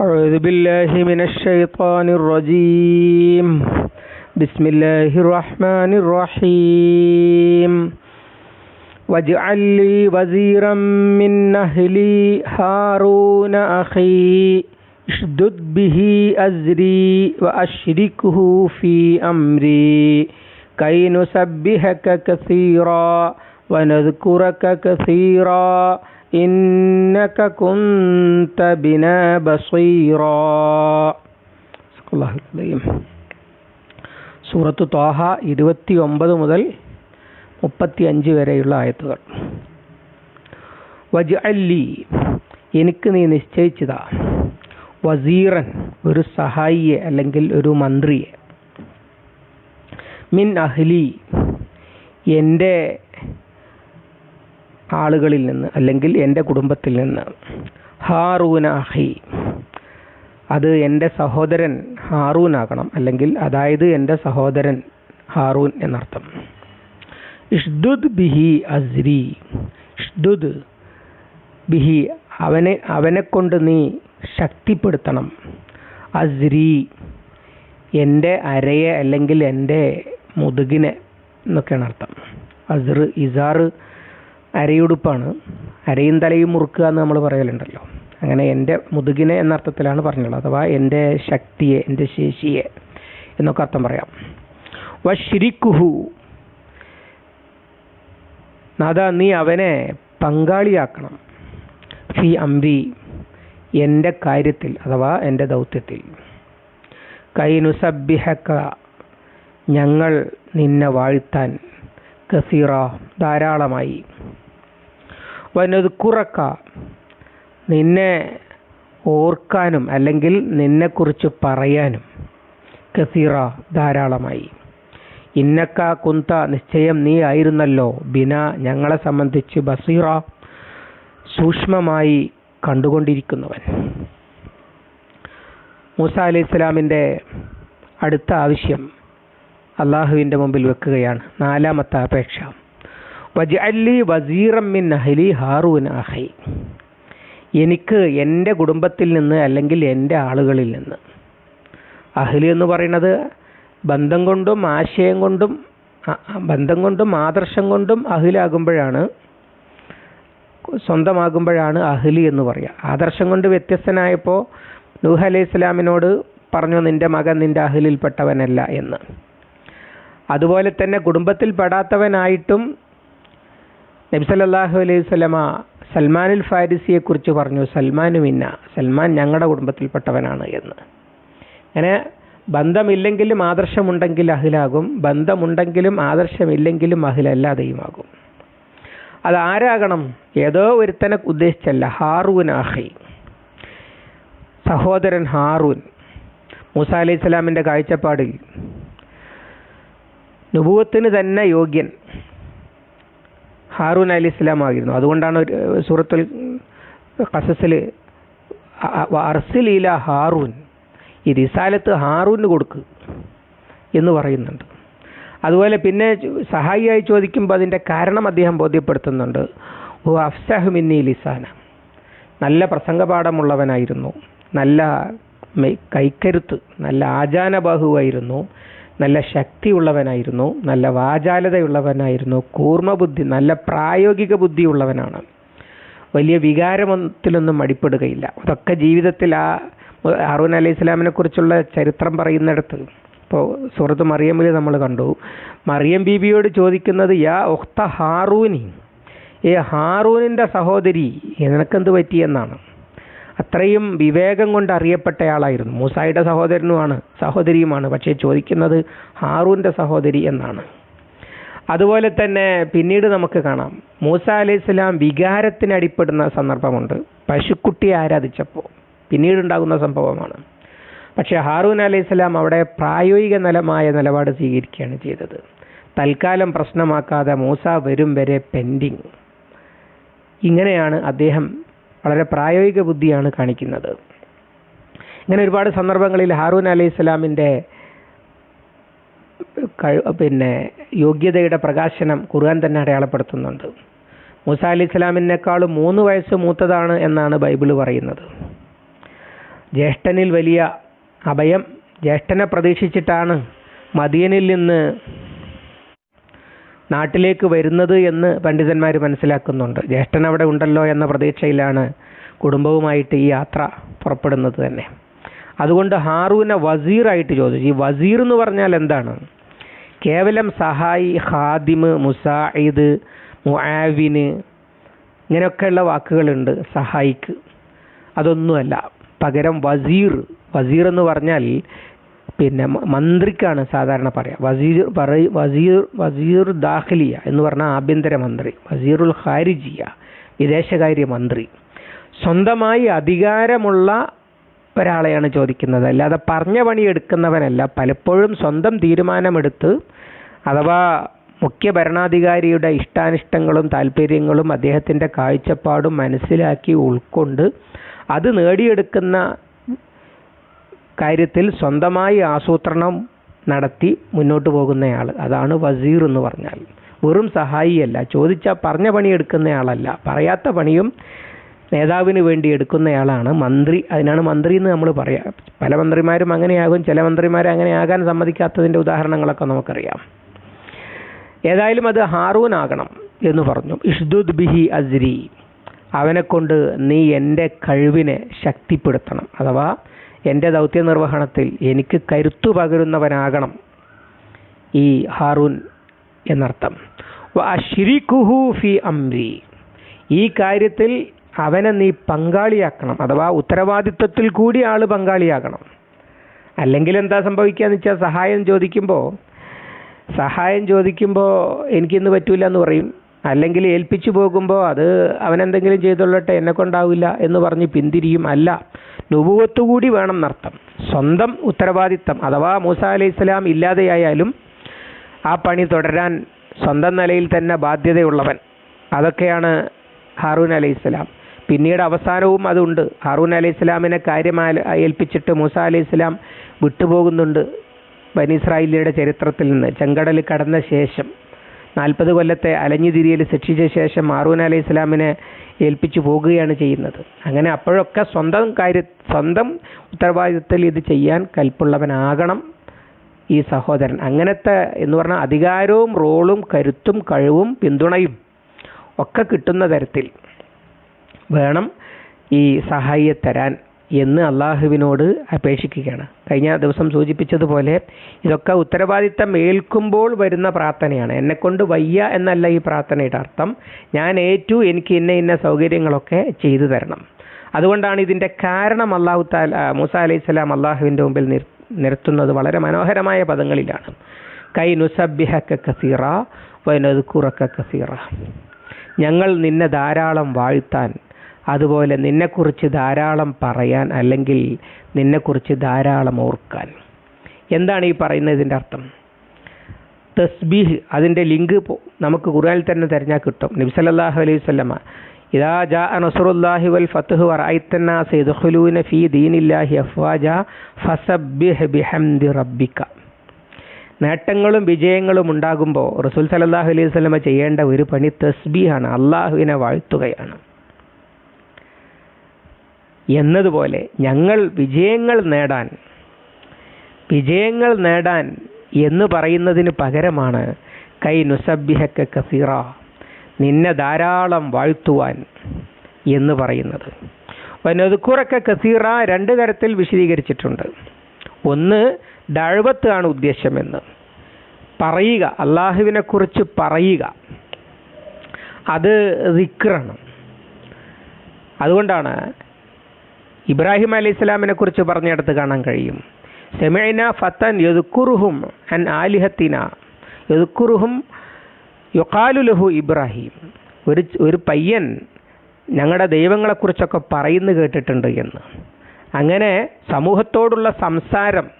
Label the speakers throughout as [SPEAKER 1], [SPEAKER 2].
[SPEAKER 1] أعوذ بالله من الشيطان الرجيم. بسم الله الرحمن الرحيم. واجعل لي وزيرا من أهلي هارون أخي اشدد به أزري وأشركه في أمري. كي نسبحك كثيرا ونذكرك كثيرا إنك كنت بنا بصيرا صدق الله العظيم സൂറത്ത് ത്വാഹ ഇരുപത്തി ഒമ്പത് മുതൽ മുപ്പത്തി അഞ്ച് വരെയുള്ള ആയത്തുകൾ വജ് അല്ലി എനിക്ക് നീ നിശ്ചയിച്ചതാ വസീറൻ ഒരു സഹായിയെ അല്ലെങ്കിൽ ഒരു മന്ത്രിയെ മിൻ അഹ്ലി എൻ്റെ ആളുകളിൽ നിന്ന് അല്ലെങ്കിൽ എന്റെ കുടുംബത്തിൽ നിന്ന്. ഹാറൂന അഹി. അത് എന്റെ സഹോദരൻ ഹാറൂൻ ആകണം അല്ലെങ്കിൽ അതായത് എന്റെ സഹോദരൻ ഹാറൂൻ എന്നർത്ഥം. ഇഷ്ദുദ് ബിഹി അസ്രി. ഇഷ്ദുദ് ബിഹി അവനെ അവനെ കൊണ്ട് നീ ശക്തിപ്പെടുത്തണം. അസ്രി എന്റെ അരയെ അല്ലെങ്കിൽ എന്റെ മുതുകിനെ എന്നൊക്കെയാണ് അർത്ഥം. അസ്ർ ഇസാർ അരയുടുപ്പാണ്. അരയും തലയും മുറുക്കുക എന്ന് നമ്മൾ പറയലുണ്ടല്ലോ. അങ്ങനെ എന്റെ മുതുകിനെ എന്ന അർത്ഥത്തിലാണ് പറഞ്ഞുള്ളത്. അഥവാ എന്റെ ശക്തിയെ എന്റെ ശേഷിയെ എന്നൊക്കെ അർത്ഥം പറയാം. വഷിരിക്കുഹു നാഥ നീ അവനെ പങ്കാളിയാക്കണം. ഫി അംബി എന്റെ കാര്യത്തിൽ അഥവാ എന്റെ ദൗത്യത്തിൽ. കൈനുസബിഹക്ക ഞങ്ങൾ നിന്നെ വാഴ്ത്താൻ കസീറ ധാരാളമായി. വനതുക്കുറക്ക നിന്നെ ഓർക്കാനും അല്ലെങ്കിൽ നിന്നെക്കുറിച്ച് പറയാനും കസീറ ധാരാളമായി. ഇന്നക്ക കുന്ത നിശ്ചയം നീ ആയിരുന്നല്ലോ. ബിന ഞങ്ങളെ സംബന്ധിച്ച് ബസീറ സൂക്ഷ്മമായി കണ്ടുകൊണ്ടിരിക്കുന്നവൻ. മൂസ അലി ഇസ്ലാമിന്റെ അടുത്ത ആവശ്യം അള്ളാഹുവിന്റെ മുമ്പിൽ വെക്കുകയാണ്. നാലാമത്തെ അപേക്ഷ. ഹാറൂൻ എനിക്ക് എന്റെ കുടുംബത്തിൽ നിന്ന് അല്ലെങ്കിൽ എന്റെ ആളുകളിൽ നിന്ന് അഹ്ലി എന്ന് പറയുന്നത് ബന്ധം കൊണ്ടും ആശയം കൊണ്ടും ബന്ധം കൊണ്ടും ആദർശം കൊണ്ടും അഹിലാകുമ്പോഴാണ് സ്വന്തമാകുമ്പോഴാണ് അഹ്ലി എന്ന് പറയുക ആദർശം കൊണ്ട് വ്യത്യസ്തനായപ്പോൾ നൂഹ് അലൈഹി ഇസ്ലാമിനോട് പറഞ്ഞു നിന്റെ മകൻ നിന്റെ അഹ്ലിൽപ്പെട്ടവനല്ല എന്ന്. അതുപോലെ തന്നെ കുടുംബത്തിൽ പെടാത്തവനായിട്ടും നബ്സല്ലാഹു അലൈഹി സ്വലമ സൽമാനുൽ ഫാരിസിയെ കുറിച്ച് പറഞ്ഞു സൽമാനു മിന്ന സൽമാൻ ഞങ്ങളുടെ കുടുംബത്തിൽപ്പെട്ടവനാണ് എന്ന്. അങ്ങനെ ബന്ധമില്ലെങ്കിലും ആദർശമുണ്ടെങ്കിൽ അഹിലാകും ബന്ധമുണ്ടെങ്കിലും ആദർശമില്ലെങ്കിലും അഹിലല്ലാതെയുമാകും അത് ആരാകണം? ഏതോ ഒരുത്തനെ ഉദ്ദേശിച്ചല്ല ഹാറൂൻ ആഹി. സഹോദരൻ ഹാറൂൻ മൂസ അലൈഹി സ്വലാമിന്റെ കാഴ്ചപ്പാടിൽ. നുപൂവത്തിന് തന്നെ യോഗ്യൻ. ഹാറൂൻ അലി ഇസ്ലാം ആയിരുന്നു. അതുകൊണ്ടാണ് സൂറത്തുൽ കസസിൽ അർസിലീല ഹാറൂൻ ഈ റിസാലത്ത് ഹാറൂന് കൊടുക്ക് എന്ന് പറയുന്നുണ്ട്. അതുപോലെ പിന്നെ സഹായിയായി ചോദിക്കുമ്പോൾ അതിന്റെ കാരണം അദ്ദേഹം ബോധ്യപ്പെടുത്തുന്നുണ്ട്. ഓ അഫ്സഹുമിന്നി ലിസാന. നല്ല പ്രസംഗപാഠമുള്ളവനായിരുന്നു. നല്ല കൈക്കരുത്ത് നല്ല ആചാനബാഹുവായിരുന്നു. നല്ല ശക്തിയുള്ളവനായിരുന്നു നല്ല വാചാലതയുള്ളവനായിരുന്നു കൂർമ്മബുദ്ധി നല്ല പ്രായോഗിക ബുദ്ധിയുള്ളവനാണ്. വലിയ വികാരത്തിലൊന്നും അടിപ്പെടുകയില്ല അതൊക്കെ ജീവിതത്തിൽ ആ അറൂൻ അലൈഹി ഇസ്ലാമിനെ കുറിച്ചുള്ള ചരിത്രം പറയുന്നിടത്ത് ഇപ്പോൾ സുഹൃത്ത് മറിയമ്മിൽ നമ്മൾ കണ്ടു മറിയം ബീബിയോട് ചോദിക്കുന്നത് യാ ഒക്ത ഹാറൂനി? ഏ ഹാറൂനിന്റെ സഹോദരി നിനക്കെന്ത് പറ്റിയെന്നാണ് അത്രയും വിവേകം കൊണ്ട് അറിയപ്പെട്ടയാളായിരുന്നു. മൂസായുടെ സഹോദരനുമാണ് സഹോദരിയുമാണ്. പക്ഷേ ചോദിക്കുന്നത് ഹാറൂന്റെ സഹോദരി എന്നാണ്. അതുപോലെ തന്നെ പിന്നീട് നമുക്ക് കാണാം. മൂസ അലൈഹി സ്വലാം വികാരത്തിന് അടിപ്പെടുന്ന സന്ദർഭമുണ്ട്. പശുക്കുട്ടി ആരാധിച്ചപ്പോൾ പിന്നീടുണ്ടാകുന്ന സംഭവമാണ്. പക്ഷേ ഹാറൂൻ അലൈഹി സ്വലാം അവിടെ പ്രായോഗിക നിലമായ നിലപാട് സ്വീകരിക്കുകയാണ് ചെയ്തത്. തൽക്കാലം പ്രശ്നമാക്കാതെ മൂസ വരും വരെ പെൻഡിങ്. ഇങ്ങനെയാണ് അദ്ദേഹം വളരെ പ്രായോഗിക ബുദ്ധിയാണ് കാണിക്കുന്നത്. ഇങ്ങനെ ഒരുപാട് സന്ദർഭങ്ങളിൽ ഹാറൂൻ അലൈഹി ഇസ്ലാമിന്റെ പിന്നെ യോഗ്യതയുടെ പ്രകാശനം ഖുർആൻ തന്നെ അടയാളപ്പെടുത്തുന്നുണ്ട്. മൂസ അലി മൂന്ന് വയസ്സ് മൂത്തതാണ് എന്നാണ് ബൈബിൾ പറയുന്നത്. ജ്യേഷ്ഠനിൽ വലിയ അഭയം ജ്യേഷ്ഠനെ പ്രതീക്ഷിച്ചിട്ടാണ് മദിയനിൽ നിന്ന് നാട്ടിലേക്ക് വരുന്നത് എന്ന് പണ്ഡിതന്മാർ മനസ്സിലാക്കുന്നുണ്ട്. ജ്യേഷ്ഠൻ അവിടെ ഉണ്ടല്ലോ എന്ന പ്രതീക്ഷയിലാണ് കുടുംബവുമായിട്ട് ഈ യാത്ര പുറപ്പെടുന്നത് തന്നെ. അതുകൊണ്ട് ഹാറൂനെ വസീറായിട്ട് ചോദിച്ചു. ഈ വസീർ എന്ന് പറഞ്ഞാൽ എന്താണ്? കേവലം സഹായി ഹാദിമ് മുസായിദ് മുആവിന് ഇങ്ങനെയൊക്കെയുള്ള വാക്കുകളുണ്ട് സഹായിക്ക്. അതൊന്നുമല്ല. പകരം വസീർ വസീർ എന്ന് പറഞ്ഞാൽ പിന്നെ മന്ത്രിക്കാണ് സാധാരണ പറയാം. വസീർ പറയ വസീർ വസീർ ദാഖിലിയ എന്ന് പറഞ്ഞാൽ ആഭ്യന്തര മന്ത്രി വസീറുൽ ഖാരിജിയ വിദേശകാര്യ മന്ത്രി. സ്വന്തമായി അധികാരമുള്ള ഒരാളെയാണ് ചോദിക്കുന്നത്. അല്ലാതെ പറഞ്ഞ പണി എടുക്കുന്നവനല്ല. പലപ്പോഴും സ്വന്തം തീരുമാനമെടുത്ത് അഥവാ മുഖ്യ ഭരണാധികാരിയുടെ ഇഷ്ടാനിഷ്ടങ്ങളും താല്പര്യങ്ങളും അദ്ദേഹത്തിന്റെ കാഴ്ചപ്പാടും മനസ്സിലാക്കി ഉൾക്കൊണ്ട് അത് നേടിയെടുക്കുന്ന കാര്യത്തിൽ സ്വന്തമായി ആസൂത്രണം നടത്തി മുന്നോട്ട് പോകുന്നയാൾ അതാണ് വസീർ എന്ന് പറഞ്ഞാൽ. വെറും സഹായിയല്ല. ചോദിച്ചാൽ പറഞ്ഞ പണി എടുക്കുന്നയാളല്ല. പറയാത്ത പണിയും നേതാവിന് വേണ്ടി എടുക്കുന്നയാളാണ് മന്ത്രി. അതിനാണ് മന്ത്രി എന്ന് നമ്മൾ പറയാം. പല മന്ത്രിമാരും അങ്ങനെയാകും. ചില മന്ത്രിമാർ അങ്ങനെ ആകാൻ സമ്മതിക്കാത്തതിന്റെ ഉദാഹരണങ്ങളൊക്കെ നമുക്കറിയാം. ഏതായാലും അത് ഹാറൂൻ ആകണം എന്ന് പറഞ്ഞു. ഇഷ്ദുദ് ബിഹി അസ്രി. അവനെക്കൊണ്ട് നീ എന്റെ കഴിവിനെ ശക്തിപ്പെടുത്തണം. അഥവാ എന്റെ ദൗത്യ നിർവഹണത്തിൽ എനിക്ക് കരുത്തു പകരുന്നവനാകണം ഈ ഹാറൂൻ എന്നർത്ഥം. അഷിരിക്കുഹു ഫി അംരി. ഈ കാര്യത്തിൽ അവനെ നീ പങ്കാളിയാക്കണം. അഥവാ ഉത്തരവാദിത്വത്തിൽ കൂടി ആൾ പങ്കാളിയാകണം. അല്ലെങ്കിൽ എന്താ സംഭവിക്കുക എന്ന് വെച്ചാൽ സഹായം ചോദിക്കുമ്പോൾ സഹായം ചോദിക്കുമ്പോൾ എനിക്കിന്ന് പറ്റൂല എന്ന് പറയും. അല്ലെങ്കിൽ ഏൽപ്പിച്ചു പോകുമ്പോൾ അത് അവനെന്തെങ്കിലും ചെയ്തുകൊള്ളട്ടെ എന്നെ കൊണ്ടാവില്ല എന്ന് പറഞ്ഞ് പിന്തിരിയും അല്ല. നുപുവത്ത് കൂടി വേണം എന്നർത്ഥം സ്വന്തം ഉത്തരവാദിത്തം. അഥവാ മൂസ അലൈഹി ഇസ്ലാം ഇല്ലാതെയായാലും ആ പണി തുടരാൻ സ്വന്തം നിലയിൽ തന്നെ ബാധ്യതയുള്ളവൻ. അതൊക്കെയാണ് ഹാറൂൻ അലൈഹി ഇസ്ലാം പിന്നീട് അവസാനവും അതുണ്ട്. ഹാറൂൻ അലൈഹി ഇസ്ലാമിനെ കാര്യമായി ഏൽപ്പിച്ചിട്ട് മൂസ അലൈഹി ഇസ്ലാം വിട്ടുപോകുന്നുണ്ട് ബനിസ്രായിലിയുടെ ചരിത്രത്തിൽ നിന്ന്. ചെങ്കടൽ കടന്ന ശേഷം. നാൽപ്പത് കൊല്ലത്തെ അലഞ്ഞുതിരിയൽ ശിക്ഷിച്ച ശേഷം മാറൂൻ അലൈഹി ഇസ്ലാമിനെ ഏൽപ്പിച്ചു പോകുകയാണ് ചെയ്യുന്നത്. അങ്ങനെ അപ്പോഴൊക്കെ സ്വന്തം കാര്യ സ്വന്തം ഉത്തരവാദിത്തത്തിൽ ഇത് ചെയ്യാൻ കൽപ്പുള്ളവനാകണം ഈ സഹോദരൻ. അങ്ങനത്തെ എന്ന് പറഞ്ഞാൽ അധികാരവും റോളും കരുത്തും കഴിവും പിന്തുണയും ഒക്കെ കിട്ടുന്ന തരത്തിൽ വേണം ഈ സഹായിയെ തരാൻ. എന്ന് അള്ളാഹുവിനോട് അപേക്ഷിക്കുകയാണ്. കഴിഞ്ഞ ദിവസം സൂചിപ്പിച്ചതുപോലെ ഇതൊക്കെ ഉത്തരവാദിത്തം ഏൽക്കുമ്പോൾ വരുന്ന പ്രാർത്ഥനയാണ്. എന്നെക്കൊണ്ട് വയ്യ എന്നല്ല ഈ പ്രാർത്ഥനയുടെ അർത്ഥം. ഞാൻ ഏറ്റു എനിക്ക് ഇന്ന ഇന്ന സൗകര്യങ്ങളൊക്കെ ചെയ്തു തരണം. അതുകൊണ്ടാണ് ഇതിന്റെ കാരണം അള്ളാഹു താല മൂസ അലൈഹി സ്വലാം അള്ളാഹുവിന്റെ മുമ്പിൽ നിർ നിർത്തുന്നത് വളരെ മനോഹരമായ പദങ്ങളിലാണ്. കൈ നുസബിഹക്ക കസീറ വനതുക്കുറക്ക കസീറ. ഞങ്ങൾ നിന്നെ ധാരാളം വാഴ്ത്താൻ അതുപോലെ നിന്നെക്കുറിച്ച് ധാരാളം പറയാൻ അല്ലെങ്കിൽ നിന്നെക്കുറിച്ച് ധാരാളം ഓർക്കാൻ. എന്താണ് ഈ പറയുന്നത് പറയുന്നതിന്റെ അർത്ഥം? തസ്ബീഹ് അതിന്റെ ലിങ്ക് നമുക്ക് ഖുർആനിൽ തന്നെ തിരഞ്ഞാൽ കിട്ടും. നബ്സല്ലാഹു അലൈഹി സ്വല്ലമ ഇതാ ജാ നസുറുല്ലാഹി വൽ ഫത്ഹു വറഅയ്തന്നാസ യദ്ഖുലൂന ഫീ ദീനില്ലാഹി അഫ്വാജ ഫസബ്ബിഹ് ബിഹംദി റബ്ബിക. നേട്ടങ്ങളും വിജയങ്ങളും ഉണ്ടാകുമ്പോൾ റസൂൽ സലല്ലാഹു അലൈഹി വസല്ലമ ചെയ്യേണ്ട ഒരു പണി തസ്ബീഹാണ്. അള്ളാഹുവിനെ വാഴ്ത്തുകയാണ്. എന്നതുപോലെ ഞങ്ങൾ വിജയങ്ങൾ നേടാൻ വിജയങ്ങൾ നേടാൻ എന്ന് പറയുന്നതിന് പകരമാണ് കൈ നുസബിഹക്ക കസീറ നിന്നെ ധാരാളം വാഴ്ത്തുവാൻ എന്ന് പറയുന്നത്. വനതുക്കുറക്ക കസീറ രണ്ട് തരത്തിൽ വിശദീകരിച്ചിട്ടുണ്ട്. ഒന്ന് ദഴവത്ത് ആണ് ഉദ്ദേശമെന്ന്. പറയുക അള്ളാഹുവിനെ കുറിച്ച് പറയുക. അത് റിക്കറാണ് അതുകൊണ്ടാണ് ഇബ്രാഹിം അലി ഇസ്ലാമിനെ കുറിച്ച് പറഞ്ഞെടുത്ത് കാണാൻ കഴിയും. സെമൈന ഫത്തൻ യദുക്കുറുഹും അൻ ആലിഹത്തിന. യദുക്കുറുഹും യുക്കാലുലഹു ഇബ്രാഹിം. ഒരു ഒരു പയ്യൻ ഞങ്ങളുടെ ദൈവങ്ങളെക്കുറിച്ചൊക്കെ പറയുന്നു കേട്ടിട്ടുണ്ട് എന്ന്. അങ്ങനെ സമൂഹത്തോടുള്ള സംസാരം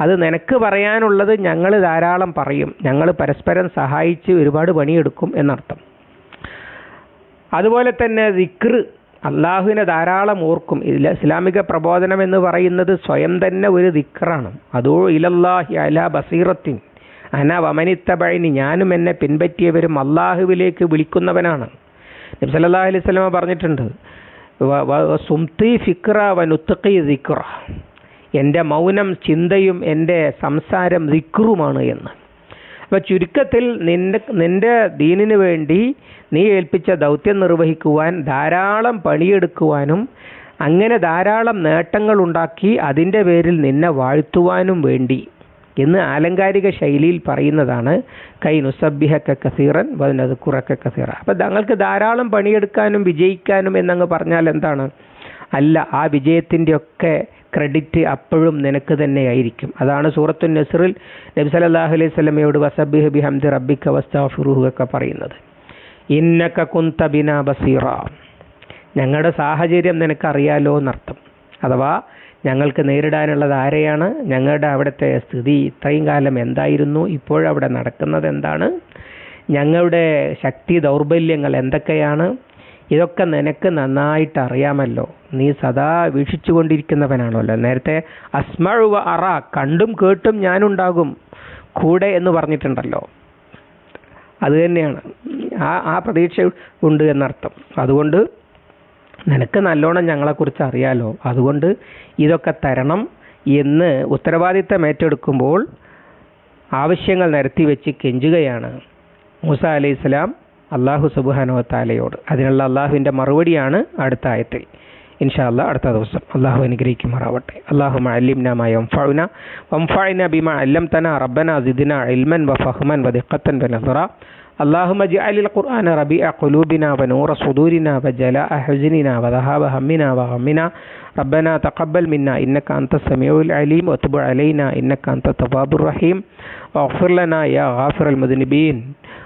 [SPEAKER 1] അത് നിനക്ക് പറയാനുള്ളത് ഞങ്ങൾ ധാരാളം പറയും. ഞങ്ങൾ പരസ്പരം സഹായിച്ച് ഒരുപാട് പണിയെടുക്കും എന്നർത്ഥം. അതുപോലെ തന്നെ ദിക്ർ അള്ളാഹുവിനെ ധാരാളം ഓർക്കും. ഇസ്ലാമിക പ്രബോധനം എന്ന് പറയുന്നത് സ്വയം തന്നെ ഒരു ദിക്റാണ്. അതോ ഇലല്ലാഹി അല ബസീറത്തിൻ. അന വമനിത്തബഴിനി ഞാനും എന്നെ പിൻപറ്റിയവരും അള്ളാഹുവിലേക്ക് വിളിക്കുന്നവനാണ്. നബി സല്ലല്ലാഹു അലൈഹി സ്വലമ പറഞ്ഞിട്ടുണ്ട് സുംതി ഫിക്ര വനുത്തഖി ദിക്റ. എന്റെ മൗനം ചിന്തയും എന്റെ സംസാരം ദിക്റുമാണ് എന്ന്. അപ്പോൾ ചുരുക്കത്തിൽ നിന്റെ നിന്റെ ദീനിന് വേണ്ടി നീ ഏൽപ്പിച്ച ദൗത്യം നിർവഹിക്കുവാൻ ധാരാളം പണിയെടുക്കുവാനും അങ്ങനെ ധാരാളം നേട്ടങ്ങൾ ഉണ്ടാക്കി അതിന്റെ പേരിൽ നിന്നെ വാഴ്ത്തുവാനും വേണ്ടി എന്ന് ആലങ്കാരിക ശൈലിയിൽ പറയുന്നതാണ് കൈ നുസബ്ബിഹക്ക കസീറൻ വനത് കുറക്ക കസീറ. അപ്പം തങ്ങൾക്ക് ധാരാളം പണിയെടുക്കാനും വിജയിക്കാനും എന്നങ്ങ് പറഞ്ഞാൽ എന്താണ്? അല്ല ആ വിജയത്തിന്റെ ഒക്കെ ക്രെഡിറ്റ് അപ്പോഴും നിനക്ക് തന്നെയായിരിക്കും അതാണ് സൂറത്തു നസറിൽ നബി സല്ലല്ലാഹു അലൈഹി സ്വലമയോട് വസബിഹ് ബി ഹംദി റബ്ബിക്ക വസ്താഫിറുഹു ഒക്കെ പറയുന്നത്. ഇന്നക്ക കുന്ത ബിന ബസീറ. ഞങ്ങളുടെ സാഹചര്യം നിനക്കറിയാലോ എന്നർത്ഥം. അഥവാ ഞങ്ങൾക്ക് നേരിടാനുള്ളത് ആരെയാണ്? ഞങ്ങളുടെ അവിടുത്തെ സ്ഥിതി ഇത്രയും കാലം എന്തായിരുന്നു? ഇപ്പോഴവിടെ നടക്കുന്നത് എന്താണ്? ഞങ്ങളുടെ ശക്തി ദൗർബല്യങ്ങൾ എന്തൊക്കെയാണ്? ഇതൊക്കെ നിനക്ക് നന്നായിട്ട് അറിയാമല്ലോ. നീ സദാ വീക്ഷിച്ചു വീക്ഷിച്ചുകൊണ്ടിരിക്കുന്നവനാണല്ലോ. നേരത്തെ അസ്മഴുവ അറ കണ്ടും കേട്ടും ഞാനുണ്ടാകും. കൂടെ എന്ന് പറഞ്ഞിട്ടുണ്ടല്ലോ. അത് തന്നെയാണ്. ആ ആ പ്രതീക്ഷ ഉണ്ട് എന്നർത്ഥം. അതുകൊണ്ട് നിനക്ക് നല്ലോണം ഞങ്ങളെക്കുറിച്ച് അറിയാലോ. അതുകൊണ്ട് ഇതൊക്കെ തരണം എന്ന് ഉത്തരവാദിത്തം ഏറ്റെടുക്കുമ്പോൾ ആവശ്യങ്ങൾ നിരത്തി വെച്ച് കെഞ്ചുകയാണ്. മൂസ അലൈഹി സ്വലാം അള്ളാഹു സുബാനോ താലയോട് അതിനുള്ള അള്ളാഹുവിൻ്റെ മറുപടിയാണ് അടുത്ത ആയത്തിൽ ഇൻഷാല്ല അടുത്ത ദിവസം അള്ളാഹു അനുഗ്രഹിക്കുമാറാവട്ടെ അള്ളാഹു അല്ലിംന മാ യംഫഉന വംഫഅന ബിമാ അല്ലംതന റബ്ബന സിദ്ന ഇൽമൻ വഫഹ്മൻ വദിഖത്തൻ വനസറ اللهم اجعل القرآن ربيع قلوبنا ونور صدورنا وجلاء حزننا وذهاب همنا وغمنا ربنا تقبل منا إنك أنت السميع العليم وتب علينا إنك أنت التواب الرحيم واغفر لنا يا غافر المذنبين